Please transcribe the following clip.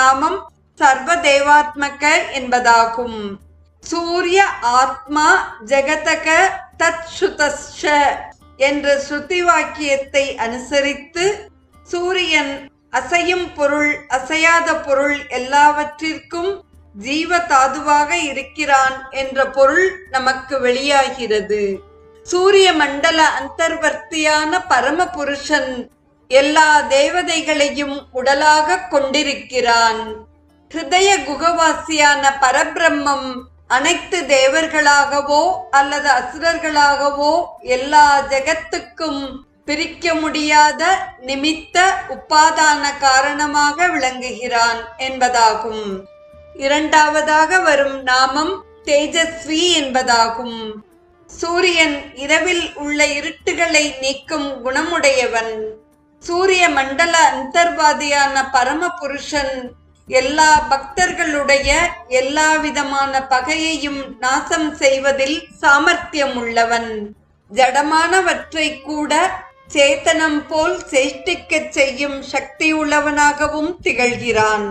நாமம் சர்வதேவாத்மக என்பதாகும். சூரிய ஆத்மா ஜெகதக தத் சுதஸ்ச என்ற ஸ்ருதி வாக்கியத்தை அனுசரித்து சூரியன் அசையும் பொருள் அசையாத பொருள் எல்லாவற்றிற்கும் ஜீவ தாதுவாக இருக்கிறான் என்ற பொருள் நமக்கு வெளியாகிறது. சூரிய மண்டல அந்தர்வர்த்தியான பரம புருஷன் எல்லா தேவதைகளையும் உடலாக கொண்டிருக்கிறான். ஹிருதய குகவாசியான பரபிரம்மம் அனைத்து தேவர்களாகவோ அல்லது அசுரர்களாகவோ எல்லா ஜெகத்துக்கும் பிரிக்க முடியாத நிமித்த உப்பாதான காரணமாக விளங்குகிறான் என்பதாகும். இரண்டாவதாக வரும் நாமம் தேஜஸ்வி என்பதாகும். சூரியன் இரவில் உள்ள இருட்டுகளை நீக்கும் குணமுடையவன். சூரிய மண்டல அந்தர்வாதியான பரம புருஷன் எல்லா பக்தர்களுடைய எல்லா விதமான பகையையும் நாசம் செய்வதில் சாமர்த்தியம் உள்ளவன் ஜடமானவற்றை கூட சேத்தனம் போல் சேஷ்டிக்கச் செய்யும் சக்தியுள்ளவனாகவும் திகழ்கிறான்.